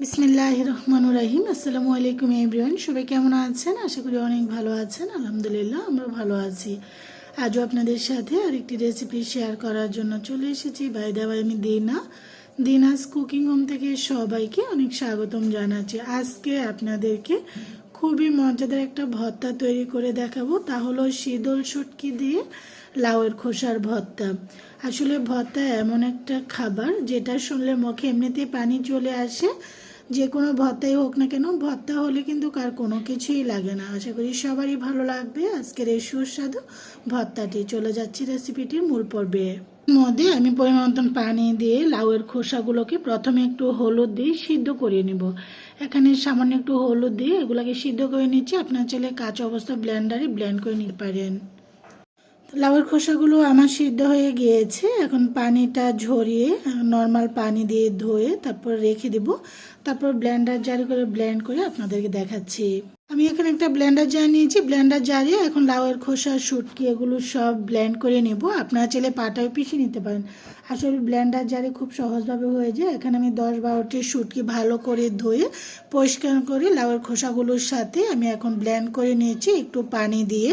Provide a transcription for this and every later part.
বিসমিল্লাহ রহমান রাহিম। আসসালামু আলাইকুম এভরিওয়ান। সবাই কেমন আছেন? আশা করি অনেক ভালো আছেন। আলহামদুলিল্লাহ আমরা ভালো আছি। আজও আপনাদের সাথে আরেকটি রেসিপি শেয়ার করার জন্য চলে এসেছি। বাই দাবাই আমি দিনা। দিনাস কুকিং হোম থেকে সবাইকে অনেক স্বাগতম জানাচ্ছি। আজকে আপনাদেরকে খুবই মজাদার একটা ভর্তা তৈরি করে দেখাবো। তা হলো শীতল শুটকি দিয়ে লাউয়ের খোসার ভর্তা। আসলে ভর্তা এমন একটা খাবার যেটা শুনলে মুখে এমনিতেই পানি চলে আসে। যে কোনো ভর্তাই হোক না কেন ভর্তা হলে কিন্তু কার কোনো কিছুই লাগে না। আশা করি সবারই ভালো লাগবে। আজকের এই সুস্বাদু ভর্তাটি চলে যাচ্ছি রেসিপিটির মূল পর্বে। মধ্যে আমি পরিমাণ মতন পানি দিয়ে লাউয়ের খোসাগুলোকে প্রথমে একটু হলুদ দিয়ে সিদ্ধ করে নেব। এখানে সামান্য একটু হলুদ দিয়ে এগুলোকে সিদ্ধ করে নিচ্ছি। আপনার চাইলে কাঁচা অবস্থা ব্লেন্ডারে ব্লেন্ড করে নিতে পারেন। লাউয়ের খোসাগুলো আমার সিদ্ধ হয়ে গিয়েছে। এখন পানিটা ঝরিয়ে নর্মাল পানি দিয়ে ধুয়ে তারপর রেখে দিব। তারপর ব্ল্যান্ডার জারি করে ব্ল্যান্ড করে আপনাদেরকে দেখাচ্ছি। আমি এখানে একটা ব্লেন্ডার জার নিয়েছি। ব্লেন্ডার জারে এখন লাউয়ের খোসা শুটকি এগুলো সব ব্লেন্ড করে নেব। আপনারা চাইলে পাটায় পিষে নিতে পারেন। আসলে ব্লেন্ডার জারে খুব সহজভাবে হয়ে যায়। এখানে আমি দশ বারোটি শুটকি ভালো করে ধুয়ে পরিষ্কার করে লাউয়ের খোসাগুলোর সাথে আমি এখন ব্লেন্ড করে নিয়েছি একটু পানি দিয়ে।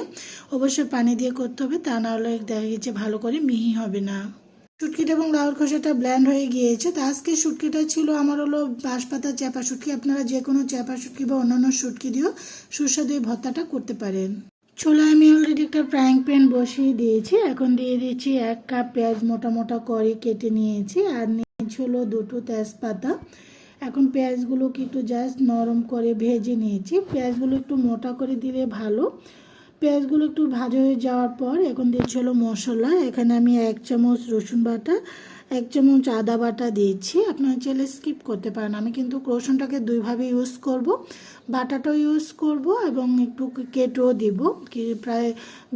অবশ্যই পানি দিয়ে করতে হবে, তা না হলে দেখা গেছে ভালো করে মিহি হবে না। শুটকিটা এবং লাউর খোসাটা ব্ল্যান্ড হয়ে গিয়েছে। তো আজকে শুটকিটা ছিল আমার হলো বাঁশপাতা চ্যাপা শুটকি আপনারা যে কোনো চ্যাপা শুটকি বা অন্যান্য শুটকি দিয়েও সুস্বাদু এই ভর্তাটা করতে পারেন। ছোলা আমি অলরেডি একটা ফ্রাইং প্যান বসিয়ে দিয়েছি। এখন দিয়ে দিচ্ছি এক কাপ পেঁয়াজ মোটা মোটা করে কেটে নিয়েছি আর নিয়েছি হলো দুটো তেজপাতা। এখন পেঁয়াজগুলোকে একটু জাস্ট নরম করে ভেজে নিয়েছি। পেঁয়াজগুলো একটু মোটা করে দিলে ভালো। পেঁয়াজগুলো একটু ভাজা হয়ে যাওয়ার পর এখন দিচ্ছি হলো মশলা। এখানে আমি এক চামচ রসুন বাটা, এক চামচ আদা বাটা দিয়েছি। আপনারা চাইলে স্কিপ করতে পারেন। আমি কিন্তু রসুনটাকে দুইভাবে ইউজ করব। বাটাটাও ইউজ করব এবং একটু কেটেও দিব। কি প্রায়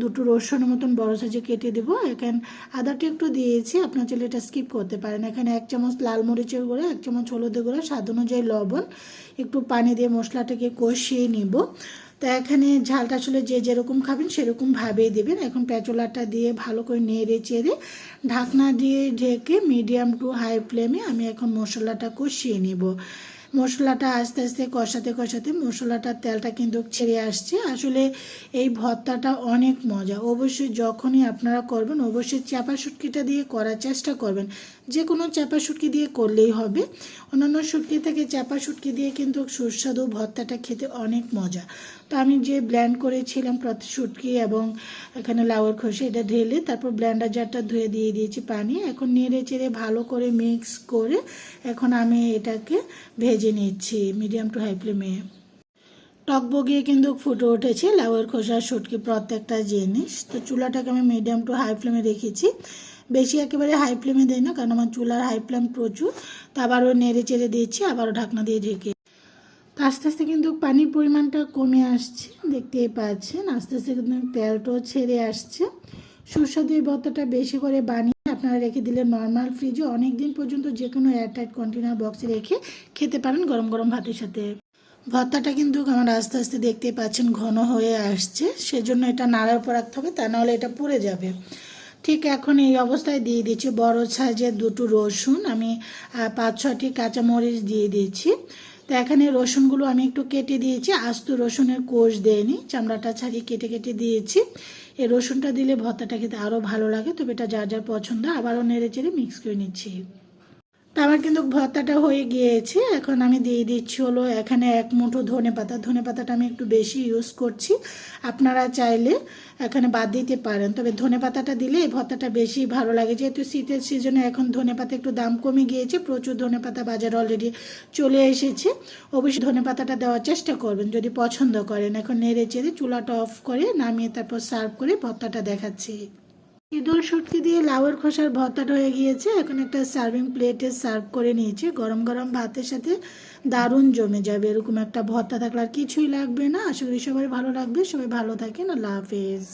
দুটো রসুনের মতন বড় সাইজে কেটে দেবো। এখানে আদাটা একটু দিয়েছি। আপনার চাইলে এটা স্কিপ করতে পারেন। এখানে এক চামচ লাল মরিচের গুঁড়ো, এক চামচ হলুদের গুঁড়ো, স্বাদ অনুযায়ী লবণ, একটু পানি দিয়ে মশলাটাকে কষিয়ে নিব। তো এখানে ঝালটা আসলে যে যেরকম খাবেন সেরকম ভাবেই দেবেন। এখন পেঁচোলাটা দিয়ে ভালো করে নেড়ে চেড়ে ঢাকনা দিয়ে ঢেকে মিডিয়াম টু হাই ফ্লেমে আমি এখন মশলাটা কষিয়ে নিব। মশলাটা আস্তে আস্তে কষাতে কষাতে মশলাটার তেলটা কিন্তু ছেড়ে আসছে। আসলে এই ভর্তাটা অনেক মজা। অবশ্যই যখনই আপনারা করবেন, অবশ্যই চাপা শুটকিটা দিয়ে করার চেষ্টা করবেন। যে কোনো চাপা শুটকি দিয়ে করলেই হবে। অন্যান্য শুটকি থেকে চাপা শুটকি দিয়ে কিন্তু সুস্বাদু ভর্তাটা খেতে অনেক মজা। তো আমি যে ব্ল্যান্ড করেছিলাম প্রতি, শুটকি এবং এখানে লাউয়ের খোসা, এটা ঢেলে তারপর ব্ল্যান্ডার জারটা ধুয়ে দিয়ে দিয়েছি পানি। এখন নেড়ে চেড়ে ভালো করে মিক্স করে এখন আমি এটাকে ভেজে নিচ্ছি, মিডিয়াম টু হাই ফ্লেমে। টক বগিয়ে কিন্তু ফুটে উঠেছে, লাউয়ের খোসা, শুটকি, প্রত্যেকটা জিনিস। তো চুলাটাকে আমি মিডিয়াম টু হাই ফ্লেমে রেখেছি। বেশি একেবারে হাই ফ্লেমে দেয় না, কারণ আমার চুলার হাই ফ্লেম প্রচুর। তো আবারও নেড়ে চেড়ে দিয়েছি আবারও ঢাকনা দিয়ে ঢেকে। তো আস্তে আস্তে কিন্তু পানির পরিমাণটা কমে আসছে, দেখতেই পাচ্ছেন। আস্তে আস্তে কিন্তু তেলটাও ছেড়ে আসছে। সুস্বাদু এই বেশি করে বানিয়ে আপনারা রেখে দিলে নর্মাল ফ্রিজে অনেক দিন পর্যন্ত যে কোনো এয়ারটাইট কন্টেনার বক্সে রেখে খেতে পারেন গরম গরম ভাতের সাথে। ভর্তাটা কিন্তু আমার আস্তে আস্তে দেখতে পাচ্ছেন ঘন হয়ে আসছে, সেজন্য এটা নাড়ার পর রাখতে হবে, তা নাহলে এটা পুড়ে যাবে। ঠিক এখন এই অবস্থায় দিয়ে দিচ্ছি বড় সাইজের দুটো রসুন, আমি পাঁচ ছটি কাঁচামরিচ দিয়ে দিচ্ছি তো এখানে রসুনগুলো আমি একটু কেটে দিয়েছি। আজ তো রসুনের কোষ দেয়নি, চামড়াটা ছাড়িয়ে কেটে কেটে দিয়েছি। এই রসুনটা দিলে ভর্তাটা খেতে আরও ভালো লাগে, তবে এটা যার যার পছন্দ, আবারও নেড়ে চেড়ে মিক্স করে নিচ্ছি। তো আমার কিন্তু ভর্তাটা হয়ে গিয়েছে। এখন আমি দিয়ে দিচ্ছি হলো এখানে এক মুঠো ধনে পাতা। ধনে পাতাটা আমি একটু বেশি ইউজ করছি। আপনারা চাইলে এখানে বাদ দিতে পারেন। তবে ধনে পাতাটা দিলে এই ভর্তাটা বেশি ভালো লাগে। যেহেতু শীতের সিজনে এখন ধনে পাতা একটু দাম কমে গিয়েছে, প্রচুর ধনে পাতা বাজারে অলরেডি চলে এসেছে। অবশ্যই ধনে পাতাটা দেওয়ার চেষ্টা করবেন যদি পছন্দ করেন। এখন নেড়ে চেড়ে চুলাটা অফ করে নামিয়ে তারপর সার্ভ করে ভর্তাটা দেখাচ্ছি। ইদুল শুটকি দিয়ে লাউয়ের খোসার ভর্তাটা হয়ে গিয়েছে। এখন একটা সার্ভিং প্লেটে সার্ভ করে নিয়েছি। গরম গরম ভাতের সাথে দারুণ জমে যাবে। এরকম একটা ভর্তা থাকলে আর কিছুই লাগবে না। আশা করি সবাই ভালো লাগবে সবাই ভালো থাকেন। আল্লাহ হাফেজ।